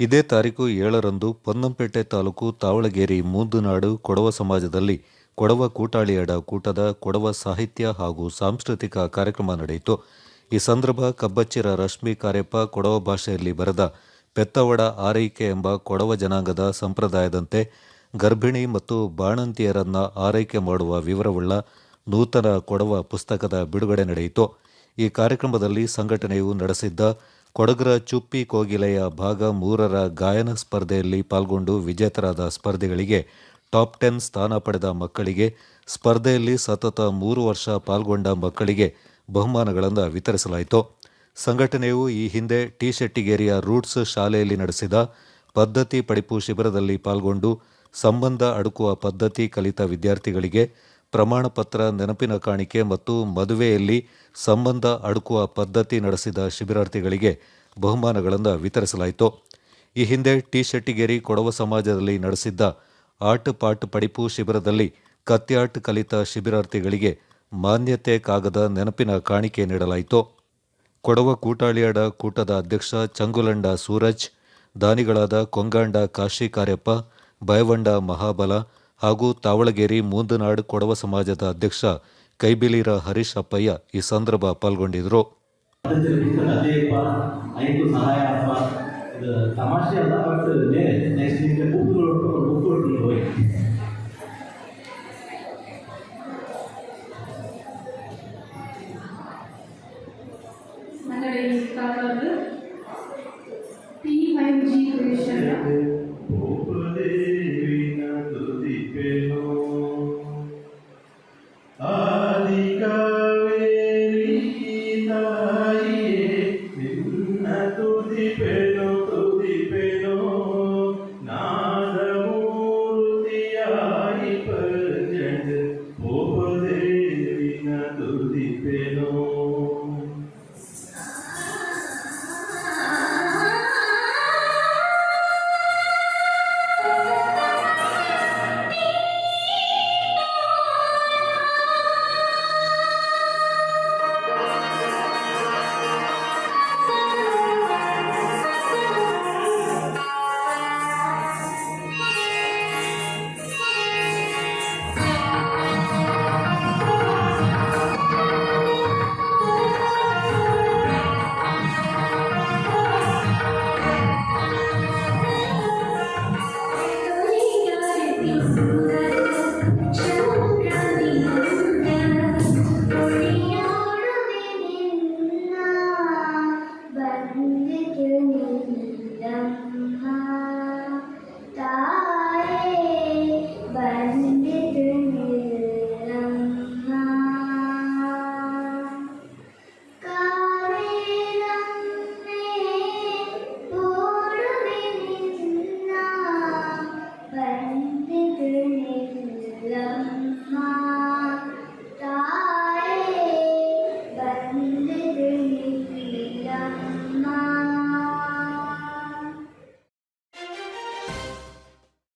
ಇದೇ ತಾರೀಕು ಏಳರಂದು ಪೊನ್ನಂಪೇಟೆ ತಾಲೂಕು ತಾವಳಗೇರಿ ಮೂದುನಾಡು ಕೊಡವ ಸಮಾಜದಲ್ಲಿ ಕೊಡವ ಕೂಟಾಳಿಯಡ ಕೂಟದ ಕೊಡವ ಸಾಹಿತ್ಯ ಹಾಗೂ ಸಾಂಸ್ಕೃತಿಕ ಕಾರ್ಯಕ್ರಮ ನಡೆಯಿತು. ಈ ಸಂದರ್ಭ ಕಬ್ಬಚ್ಚಿರ ರಶ್ಮಿ ಕಾರ್ಯಪ್ಪ ಕೊಡವ ಭಾಷೆಯಲ್ಲಿ ಬರೆದ ಪೆತ್ತವಡ ಆರೈಕೆ ಎಂಬ ಕೊಡವ ಜನಾಂಗದ ಸಂಪ್ರದಾಯದಂತೆ ಗರ್ಭಿಣಿ ಮತ್ತು ಬಾಣಂತಿಯರನ್ನ ಆರೈಕೆ ಮಾಡುವ ವಿವರವುಳ್ಳ ನೂತನ ಕೊಡವ ಪುಸ್ತಕದ ಬಿಡುಗಡೆ ನಡೆಯಿತು. ಈ ಕಾರ್ಯಕ್ರಮದಲ್ಲಿ ಸಂಘಟನೆಯು ನಡೆಸಿದ್ದ ಕೊಡಗರ ಚುಪ್ಪಿ ಕೋಗಿಲೆಯ ಭಾಗ ಮೂರರ ಗಾಯನ ಸ್ಪರ್ಧೆಯಲ್ಲಿ ಪಾಲ್ಗೊಂಡು ವಿಜೇತರಾದ ಸ್ಪರ್ಧಿಗಳಿಗೆ ಟಾಪ್ ಟೆನ್ ಸ್ಥಾನ ಪಡೆದ ಮಕ್ಕಳಿಗೆ ಸ್ಪರ್ಧೆಯಲ್ಲಿ ಸತತ ಮೂರು ವರ್ಷ ಪಾಲ್ಗೊಂಡ ಮಕ್ಕಳಿಗೆ ಬಹುಮಾನಗಳನ್ನು ವಿತರಿಸಲಾಯಿತು. ಸಂಘಟನೆಯು ಈ ಹಿಂದೆ ಟಿ ಶೆಟ್ಟಿಗೇರಿಯ ರೂಟ್ಸ್ ಶಾಲೆಯಲ್ಲಿ ನಡೆಸಿದ ಪದ್ಧತಿ ಪಡಿಪು ಶಿಬಿರದಲ್ಲಿ ಪಾಲ್ಗೊಂಡು ಸಂಬಂಧ ಅಡುಕುವ ಪದ್ಧತಿ ಕಲಿತ ವಿದ್ಯಾರ್ಥಿಗಳಿಗೆ ಪ್ರಮಾಣ ಪತ್ರ ನೆನಪಿನ ಕಾಣಿಕೆ ಮತ್ತು ಮದುವೆಯಲ್ಲಿ ಸಂಬಂಧ ಅಡುಕುವ ಪದ್ಧತಿ ನಡೆಸಿದ ಶಿಬಿರಾರ್ಥಿಗಳಿಗೆ ಬಹುಮಾನಗಳನ್ನು ವಿತರಿಸಲಾಯಿತು. ಈ ಹಿಂದೆ ಟಿ ಶೆಟ್ಟಿಗೇರಿ ಕೊಡವ ಸಮಾಜದಲ್ಲಿ ನಡೆಸಿದ್ದ ಆಟ್ ಪಾಟ್ ಪಡಿಪು ಶಿಬಿರದಲ್ಲಿ ಕತ್ಯಾಟ್ ಕಲಿತ ಶಿಬಿರಾರ್ಥಿಗಳಿಗೆ ಮಾನ್ಯತೆ ಕಾಗದ ನೆನಪಿನ ಕಾಣಿಕೆ ನೀಡಲಾಯಿತು. ಕೊಡವ ಕೂಟಾಳಿಯಾಡ ಕೂಟದ ಅಧ್ಯಕ್ಷ ಚಂಗುಲಂಡ ಸೂರಜ್, ದಾನಿಗಳಾದ ಕೊಂಗಾಂಡ ಕಾಶಿ ಕಾರ್ಯಪ್ಪ ಬಯವಂಡ ಮಹಾಬಲ ಹಾಗೂ ತಾವಳಗೇರಿ ಮೂಂದನಾಡ್ ಕೊಡವ ಸಮಾಜದ ಅಧ್ಯಕ್ಷ ಕೈಬಿಲಿರ ಹರೀಶ್ ಅಪ್ಪಯ್ಯ ಈ ಸಂದರ್ಭ ಪಾಲ್ಗೊಂಡಿದ್ದರು. ಪದ್ಧತಿ ಅದೇಪ್ಪ Ah.